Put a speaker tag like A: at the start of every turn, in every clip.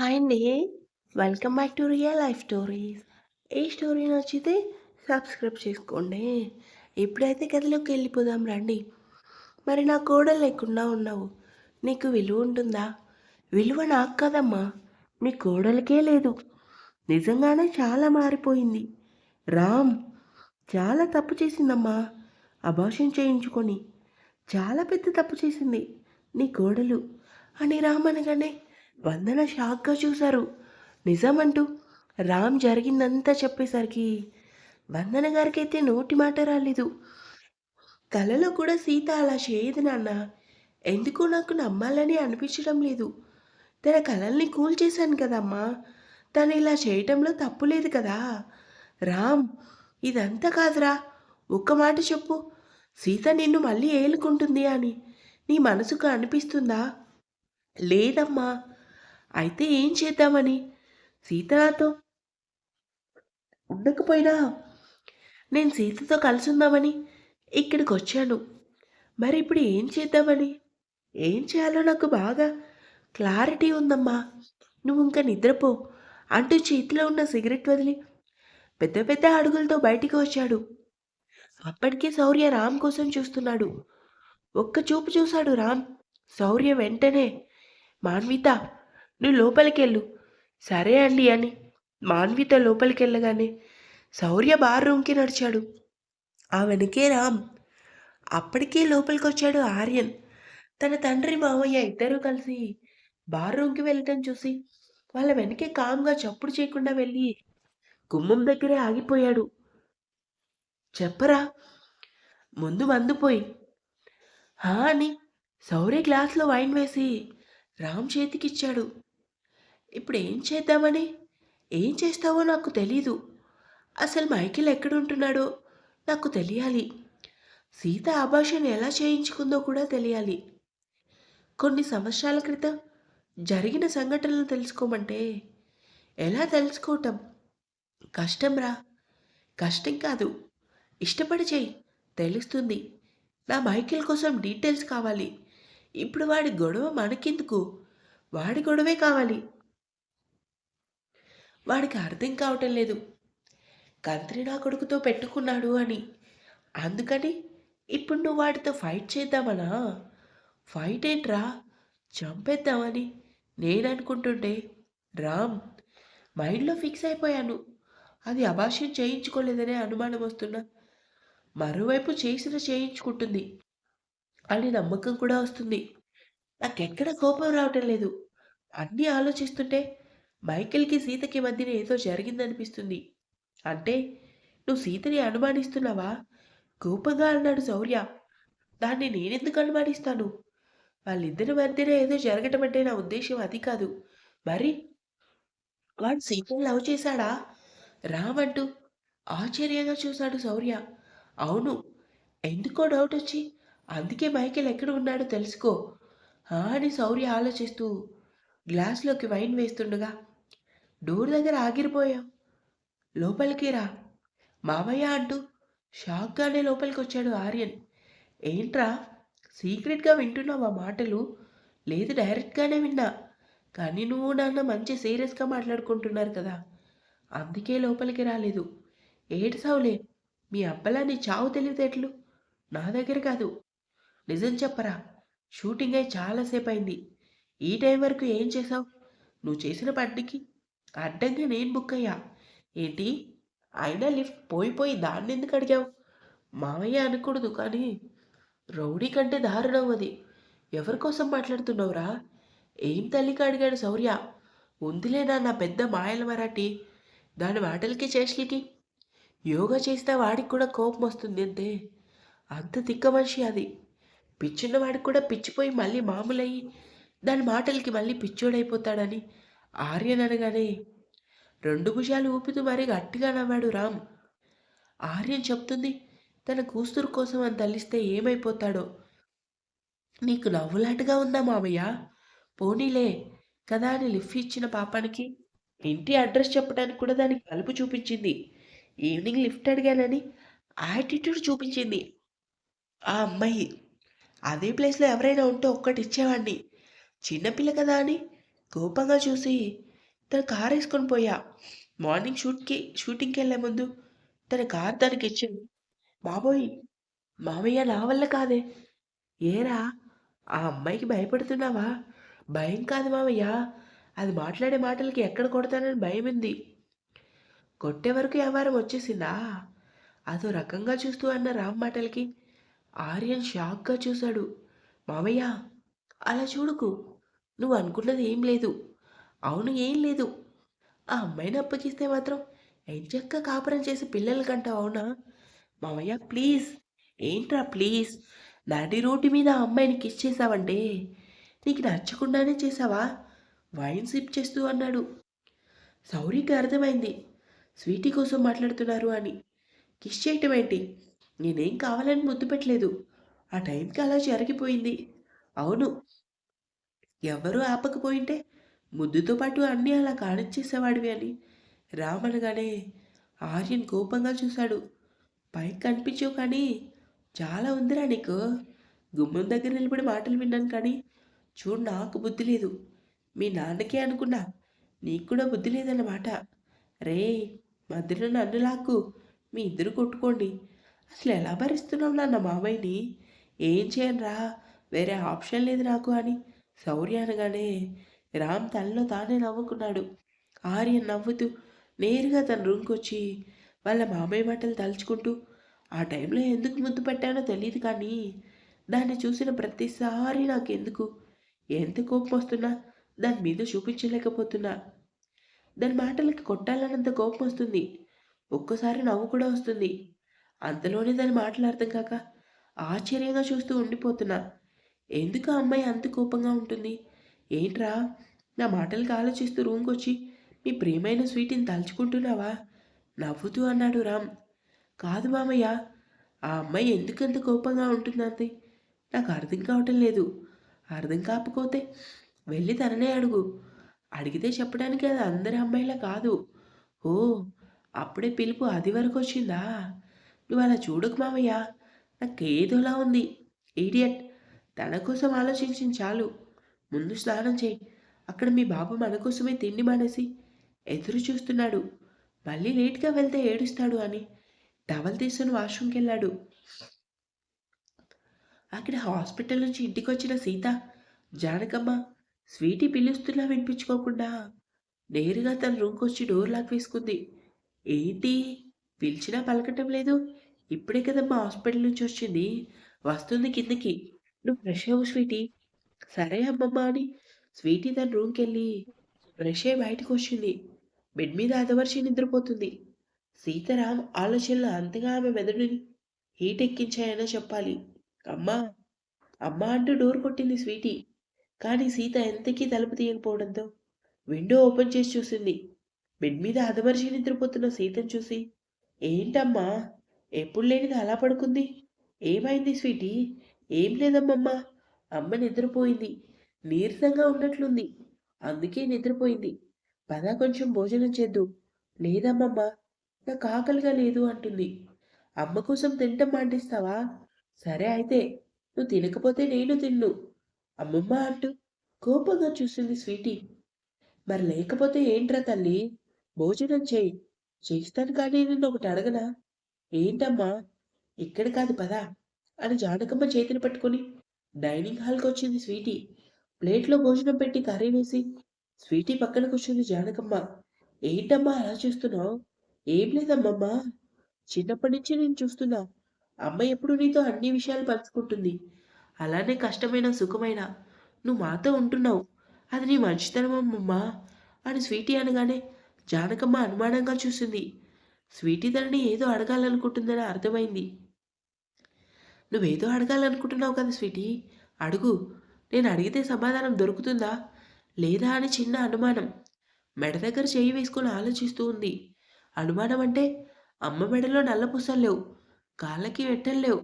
A: Hi అండి. Welcome back to real life stories. ఈ story నచ్చితే సబ్స్క్రైబ్ చేసుకోండి. ఇప్పుడైతే కథలోకి వెళ్ళిపోదాం రండి. మరి నా కోడ లేకుండా ఉన్నావు. నీకు విలువ ఉంటుందా? విలువ నాకు కాదమ్మా. నీ కోడలకే లేదు. నిజంగానే చాలా మారిపోయింది. రామ్ చాలా తప్పు చేసిందమ్మా. అబార్షన్ చేయించుకొని. చాలా పెద్ద తప్పు చేసింది నీ కోడలు అని రామ్ అనగానే వందన షాక్గా చూశారు. నిజమంటూ రామ్ జరిగిందంతా చెప్పేసరికి వందన గారికైతే నోటి మాట రాలేదు. కలలో కూడా సీత అలా చేయదు నాన్న. ఎందుకో నాకు నమ్మాలని అనిపించడం లేదు. తన కలల్ని కూల్చేశాను కదమ్మా. తను ఇలా చేయటంలో తప్పు లేదు కదా. రామ్ ఇదంతా కాదురా. ఒక్క మాట చెప్పు. సీత నిన్ను మళ్ళీ ఏలుకుంటుంది అని నీ మనసుకు అనిపిస్తుందా? లేదమ్మా. అయితే ఏం చేద్దామని? సీత నాతో ఉండకపోయినా నేను సీతతో కలిసుందామని ఇక్కడికొచ్చాను. మరి ఇప్పుడు ఏం చేద్దామని? ఏం చేయాలో నాకు బాగా క్లారిటీ ఉందమ్మా. నువ్వు ఇంకా నిద్రపో అంటూ చేతిలో ఉన్న సిగరెట్ వదిలి పెద్ద పెద్ద అడుగులతో బయటికి వచ్చాడు. అప్పటికే శౌర్య రామ్ కోసం చూస్తున్నాడు. ఒక్క చూపు చూశాడు రామ్. శౌర్య వెంటనే మాన్విత నువ్వు లోపలికెళ్ళు. సరే అండి అని మాన్విత లోపలికెళ్ళగానే శౌర్య బార్ రూమ్కి నడిచాడు. ఆ వెనకే రామ్. అప్పటికే లోపలికొచ్చాడు ఆర్యన్. తన తండ్రి మావయ్య ఇద్దరూ కలిసి బార్ రూమ్కి వెళ్ళటం చూసి వాళ్ళ వెనకే కామ్గా చప్పుడు చేయకుండా వెళ్ళి గుమ్మం దగ్గరే ఆగిపోయాడు. చెప్పరా ముందు మందు పోయి హా అని శౌర్య గ్లాస్లో వైన్ వేసి రామ్ చేతికిచ్చాడు. ఇప్పుడు ఏం చేద్దామని? ఏం చేస్తావో నాకు తెలీదు. అసలు మైకిల్ ఎక్కడుంటున్నాడో నాకు తెలియాలి. సీత అబార్షన్ ఎలా చేయించుకుందో కూడా తెలియాలి. కొన్ని సంవత్సరాల క్రితం జరిగిన సంఘటనలు తెలుసుకోమంటే ఎలా తెలుసుకోవటం? కష్టంరా. కష్టం కాదు. ఇష్టపడి చెయ్యి. తెలుస్తుంది. నా మైకిల్ కోసం డీటెయిల్స్ కావాలి. ఇప్పుడు వాడి గొడవ మనకెందుకు? వాడి గొడవే కావాలి. వాడికి అర్థం కావటం లేదు. కంత్రి నా కొడుకుతో పెట్టుకున్నాడు అని. అందుకని ఇప్పుడు నువ్వు వాడితో ఫైట్ చేద్దామనా? ఫైట్ ఏంట్రా? చంపేద్దామని నేను అనుకుంటుంటే రామ్ మైండ్లో ఫిక్స్ అయిపోయాను. అది అభాష్యం చేయించుకోలేదనే అనుమానం వస్తున్నా మరోవైపు చేసిన చేయించుకుంటుంది అని నమ్మకం కూడా వస్తుంది. నాకెక్కడ కోపం రావటం లేదు. అన్నీ ఆలోచిస్తుంటే మైకేల్‌కి, సీతకి మధ్యన ఏదో జరిగిందనిపిస్తుంది. అంటే నువ్వు సీతని అనుమానిస్తున్నావా? కోపంగా అన్నాడు శౌర్య. దాన్ని నేనెందుకు అనుమానిస్తాను? వాళ్ళిద్దరి మధ్యన ఏదో జరగటం అంటే నా ఉద్దేశం అది కాదు. మరి? వాడు సీతను లవ్ చేశాడా? రామంటూ ఆశ్చర్యంగా చూశాడు శౌర్య. అవును. ఎందుకో డౌట్ వచ్చి అందుకే మైకేల్ ఎక్కడ ఉన్నాడో తెలుసుకో హా అని శౌర్య ఆలోచిస్తూ గ్లాస్‌లోకి వైన్ వేస్తుండగా డోర్ దగ్గర ఆగిరిపోయావు. లోపలికి రా మావయ్య అంటూ షాక్‌గానే లోపలికి వచ్చాడు ఆర్యన్. ఏంట్రా సీక్రెట్‌గా వింటున్నావు ఆ మాటలు? లేదు డైరెక్ట్‌గానే విన్నా. కానీ నువ్వు నాన్న మంచి సీరియస్‌గా మాట్లాడుకుంటున్నారు కదా! అందుకే లోపలికి రాలేదు. ఏటిసావులే మీ అబ్బలా నీ చావు తెలివితేటలు నా దగ్గర కాదు. నిజం చెప్పరా? షూటింగ్ అయి చాలాసేపు అయింది ఈ టైం వరకు ఏం చేసావు నువ్వు చేసిన పంటికి అడ్డంగా నేను బుక్కయ్యా. ఏంటి? అయినా లిఫ్ట్ పోయి పోయి దాన్నెందుకు అడిగావు? మావయ్య అనకూడదు కానీ రౌడీ కంటే దారుణం అది. ఎవరి కోసం మాట్లాడుతున్నావురా? ఏం తల్లికి అడిగాడు శౌర్య. ఉందిలే నా పెద్ద మాయల మరాఠీ. దాని మాటలకి చేష్టలకి యోగా చేస్తే వాడికి కూడా కోపం వస్తుంది అంతే. అంత తిక్క మనిషి అది. పిచ్చున్న వాడికి కూడా పిచ్చిపోయి మళ్ళీ మామూలయ్యి దాని మాటలకి మళ్ళీ పిచ్చోడైపోతాడని ఆర్యన్ అనగానే రెండు భుజాలు ఊపుతూ మరీ గట్టిగా నవ్వాడు రామ్. ఆర్యన్ చెప్తుంది తన కూతురు కోసం అని తలిస్తే ఏమైపోతాడో. నీకు నవ్వులాటగా ఉందా మామయ్య పోనీలే కదా అని లిఫ్ట్ ఇచ్చిన పాపానికి ఇంటి అడ్రస్ చెప్పడానికి కూడా దానికి కలుపు చూపించింది. ఈవినింగ్ లిఫ్ట్ అడిగానని యాటిట్యూడ్ చూపించింది. ఆ అమ్మాయి. అదే ప్లేస్‌లో ఎవరైనా ఉంటే ఒక్కటి ఇచ్చేవాడిని. చిన్నపిల్ల కదా అని కోపంగా చూసి తన కార్ వేసుకొని పోయా. మార్నింగ్ షూట్కి షూటింగ్కి వెళ్ళే ముందు తన కార్ తనకి ఇచ్చింది. బాబోయ్ మామయ్య నా వల్ల కాదే. ఏరా ఆ అమ్మాయికి భయపడుతున్నావా? భయం కాదు మామయ్య అది మాట్లాడే మాటలకి ఎక్కడ కొడతానని భయం ఉంది కొట్టే వరకు వ్యవహారం వచ్చేసిందా? అదో రకంగా చూస్తూ అన్న రామ్ మాటలకి ఆర్యన్ షాక్గా చూశాడు. మామయ్య అలా చూడుకు. నువ్వు అనుకున్నది ఏం లేదు. అవును ఏం లేదు. ఆ అమ్మాయిని అప్పగిస్తే మాత్రం ఎంచక్క కాపురం చేసి పిల్లల కంటావు అవునా? మామయ్య ప్లీజ్. ఏంట్రా ప్లీజ్? నడి రోడ్డు మీద ఆ అమ్మాయిని కిస్ చేసావంటే నీకు నచ్చకుండానే చేసావా? వైన్ సిప్ చేస్తూ అన్నాడు. సౌరికి అర్థమైంది. స్వీటీ కోసం మాట్లాడుతున్నారు అని. కిస్ చేయటం ఏంటి? నేనేం కావాలని ముద్దు పెట్టలేదు. ఆ టైంకి అలా జరిగిపోయింది. అవును ఎవరూ ఆపకపోయింటే? ముద్దుతో పాటు అన్నీ అలా కాణించేసేవాడివి అని. రామనగానే ఆర్యన్ కోపంగా చూశాడు. పైకి కనిపించావు కానీ చాలా ఉందిరా నీకు. గుమ్మం దగ్గర నిలబడి మాటలు విన్నాను కానీ చూడు నాకు బుద్ధి లేదు. మీ నాన్నకే అనుకున్నా నీకు కూడా బుద్ధి లేదన్నమాట. రే మధ్యలో నన్ను లాక్కు. మీ ఇద్దరు కొట్టుకోండి. అసలు ఎలా భరిస్తున్నావు నాన్న మామయ్యని? ఏం చేయనురా? వేరే ఆప్షన్ లేదు నాకు అని శౌర్య అనగానే రామ్ తనలో తానే నవ్వుకున్నాడు. ఆర్యన్ నవ్వుతూ నేరుగా తన రూమ్కి వచ్చి వాళ్ళ మామయ్య మాటలు తలుచుకుంటూ ఆ టైంలో ఎందుకు ముద్దు పెట్టానో తెలియదు కానీ దాన్ని చూసిన ప్రతిసారి నాకెందుకు? ఎంత కోపం వస్తున్నా దాని మీద చూపించలేకపోతున్నా. దాని మాటలకి కొట్టాలన్నంత కోపం వస్తుంది. ఒక్కసారి నవ్వు కూడా వస్తుంది. అంతలోనే దాని మాటలు అర్థం కాక ఆశ్చర్యంగా చూస్తూ ఉండిపోతున్నా. ఎందుకు ఆ అమ్మాయి అంత కోపంగా ఉంటుంది? ఏంట్రా? నా మాటలకు ఆలోచిస్తూ రూమ్కి వచ్చి మీ ప్రేమైన స్వీట్ని తలుచుకుంటున్నావా? నవ్వుతూ అన్నాడు రామ్. కాదు మామయ్య ఆ అమ్మాయి ఎందుకంత కోపంగా ఉంటుందంతే నాకు అర్థం కావటం లేదు. అర్థం కాకపోతే వెళ్ళి తననే అడుగు. అడిగితే చెప్పడానికి అది అందరి అమ్మాయిలా కాదు. ఓ అప్పుడే పిలుపు అది వరకు వచ్చిందా? నువ్వు అలా చూడకు మామయ్య. నాకేదోలా ఉంది. ఈడియట్ తన కోసం ఆలోచించింది చాలు. ముందు స్నానం చేయి. అక్కడ మీ బాబు మన కోసమే తిండి మానేసి ఎదురు చూస్తున్నాడు. మళ్ళీ లేట్గా వెళ్తే ఏడుస్తాడు అని. టవల్ తీసుకుని వాష్రూమ్కి వెళ్ళాడు. అక్కడ హాస్పిటల్ నుంచి ఇంటికి వచ్చిన సీత జానకమ్మ స్వీటీ పిలుస్తున్నా వినిపించుకోకుండా నేరుగా తన రూమ్కి వచ్చి డోర్ లాక్ వేసుకుంది. ఏంటి? పిలిచినా పలకటం లేదు. ఇప్పుడే కదమ్మా హాస్పిటల్ నుంచి వచ్చింది. వస్తుంది కిందకి. నువ్వు ఫ్రెష్ అవ్వు స్వీటీ. సరే అమ్మమ్మ అని స్వీటీ తన రూమ్కి వెళ్ళి ఫ్రెష్ అయ్యి బయటకు వచ్చింది. బెడ్ మీద అదవర్చి నిద్రపోతుంది. సీతారాం ఆలోచనలు అంతగా ఆమె మెదడుని హీట్ ఎక్కించాయనే చెప్పాలి. అమ్మా అమ్మా అంటూ డోర్ కొట్టింది స్వీటీ. కానీ సీత ఎంతకీ తలుపు తీయకపోవడంతో విండో ఓపెన్ చేసి చూసింది. బెడ్ మీద అదమర్చి నిద్రపోతున్న సీతను చూసి ఏంటమ్మా ఎప్పుడు లేనిది అలా పడుకుంది? ఏమైంది స్వీటీ? ఏం లేదమ్మమ్మా. అమ్మ నిద్రపోయింది. నీరసంగా ఉన్నట్లుంది. అందుకే నిద్రపోయింది. పద కొంచెం భోజనం చేద్దు. లేదమ్మమ్మా. నాకు ఆకలిగా లేదు అంటుంది. అమ్మ కోసం తింటం మాటిస్తావా సరే అయితే నువ్వు తినకపోతే నేను తిన్ను. అమ్మమ్మ అంటూ కోపంగా చూసింది స్వీటీ. మరి లేకపోతే ఏంట్రా తల్లి? భోజనం చేయి. చేస్తాను కానీ నిన్ను ఒకటి అడగనా? ఏంటమ్మా? ఇక్కడ కాదు పదా. అని జానకమ్మ చేతిని పట్టుకొని డైనింగ్ హాల్కి వచ్చింది స్వీటీ. ప్లేట్లో భోజనం పెట్టి కర్రీ వేసి స్వీటీ పక్కన కూర్చుంది జానకమ్మ. ఏంటమ్మా అలా చూస్తున్నావు? ఏం లేదమ్మమ్మా. చిన్నప్పటి నుంచి నేను చూస్తున్నా. అమ్మ ఎప్పుడు నీతో అన్ని విషయాలు పంచుకుంటుంది. అలానే కష్టమైన సుఖమైన నువ్వు మాతో ఉంటున్నావు. అది నీ మంచితనం అమ్మమ్మా? అని స్వీటీ అనగానే జానకమ్మ అనుమానంగా చూసింది. స్వీటీ తనని ఏదో అడగాలనుకుంటుందని అర్థమైంది. నువ్వేదో అడగాలనుకుంటున్నావు కదా స్వీటీ. అడుగు. నేను అడిగితే సమాధానం దొరుకుతుందా? లేదా అని చిన్న అనుమానం. మెడ దగ్గర చేయి వేసుకొని ఆలోచిస్తూ ఉంది. అనుమానం అంటే అమ్మ మెడలో నల్ల పుసలు లేవు. కాళ్ళకి వెట్టలు లేవు.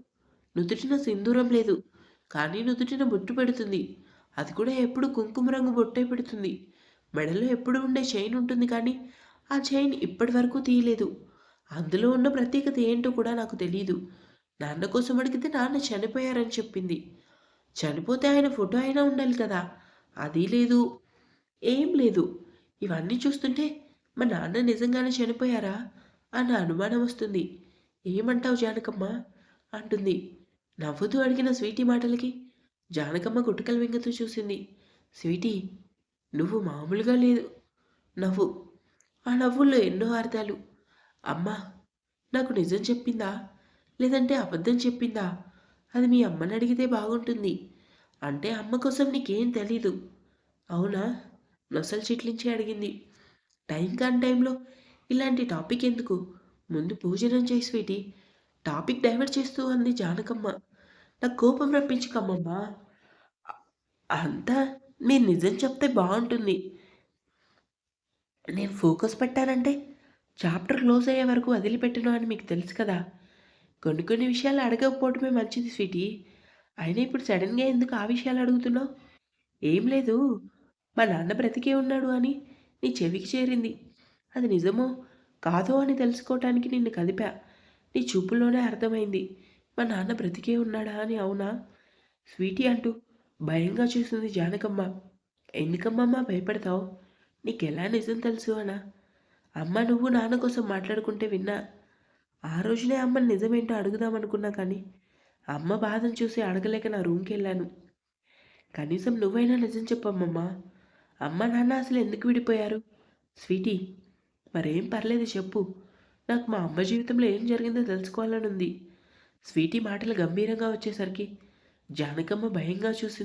A: నుదుటిన సింధూరం లేదు. కానీ నుదుటిన బొట్టు పెడుతుంది. అది కూడా ఎప్పుడు కుంకుమ రంగు బొట్టే పెడుతుంది. మెడలో ఎప్పుడు ఉండే చైన్ ఉంటుంది కానీ ఆ చైన్ ఇప్పటి వరకు తీయలేదు. అందులో ఉన్న ప్రత్యేకత ఏంటో కూడా నాకు తెలియదు నాన్న కోసం అడిగితే నాన్న చనిపోయారని చెప్పింది. చనిపోతే ఆయన ఫోటో అయినా ఉండాలి కదా. అది లేదు. ఏం లేదు. ఇవన్నీ చూస్తుంటే మా నాన్న నిజంగానే చనిపోయారా? అన్న అనుమానం వస్తుంది. ఏమంటావు జానకమ్మ? అంటుంది. నవ్వుతూ అడిగిన స్వీటీ మాటలకి జానకమ్మ గుట్టకల వెంగతూ చూసింది. స్వీటీ నువ్వు మామూలుగా లేదు. నవ్వు. ఆ నవ్వుల్లో ఎన్నో అర్థాలు. అమ్మా నాకు నిజం చెప్పిందా? లేదంటే అబద్ధం చెప్పిందా? అది మీ అమ్మని అడిగితే బాగుంటుంది. అంటే అమ్మ కోసం నీకేం తెలీదు. అవునా? నొసలు చిట్లించి అడిగింది. టైం కాని టైంలో ఇలాంటి టాపిక్ ఎందుకు? ముందు భోజనం చేయి స్వీటీ. టాపిక్ డైవర్ట్ చేస్తూ అంది జానకమ్మ. నాకు కోపం రప్పించుకమ్మమ్మా. అంతా మీరు నిజం చెప్తే బాగుంటుంది. నేను ఫోకస్ పెట్టానంటే చాప్టర్ క్లోజ్ అయ్యే వరకు వదిలిపెట్టను అని మీకు తెలుసు కదా. కొన్ని కొన్ని విషయాలు అడగకపోవడమే మంచిది స్వీటీ. అయినా ఇప్పుడు సడన్గా ఎందుకు ఆ విషయాలు అడుగుతున్నావు? ఏం లేదు. మా నాన్న బ్రతికే ఉన్నాడు అని నీ చెవికి చేరింది. అది నిజమో కాదో అని తెలుసుకోవటానికి నిన్ను కదిపా నీ చూపుల్లోనే అర్థమైంది. మా నాన్న బ్రతికే ఉన్నాడా అని అవునా? స్వీటీ అంటూ భయంగా చూసింది జానకమ్మ. ఎందుకమ్మమ్మ భయపడతావు? నీకెలా నిజం తెలుసు అనా? అమ్మ నువ్వు నాన్న కోసం మాట్లాడుకుంటే విన్నా. ఆ రోజునే అమ్మని నిజమేంటో అడుగుదామనుకున్నా కానీ అమ్మ బాధను చూసి అడగలేక నా రూమ్కి వెళ్ళాను. కనీసం నువ్వైనా నిజం చెప్పమ్మమ్మా. అమ్మ నాన్న అసలు ఎందుకు విడిపోయారు? స్వీటీ మరేం పర్లేదు చెప్పు. నాకు మా అమ్మ జీవితంలో ఏం జరిగిందో తెలుసుకోవాలని ఉంది. స్వీటీ మాటలు గంభీరంగా వచ్చేసరికి జానకమ్మ భయంగా చూసింది.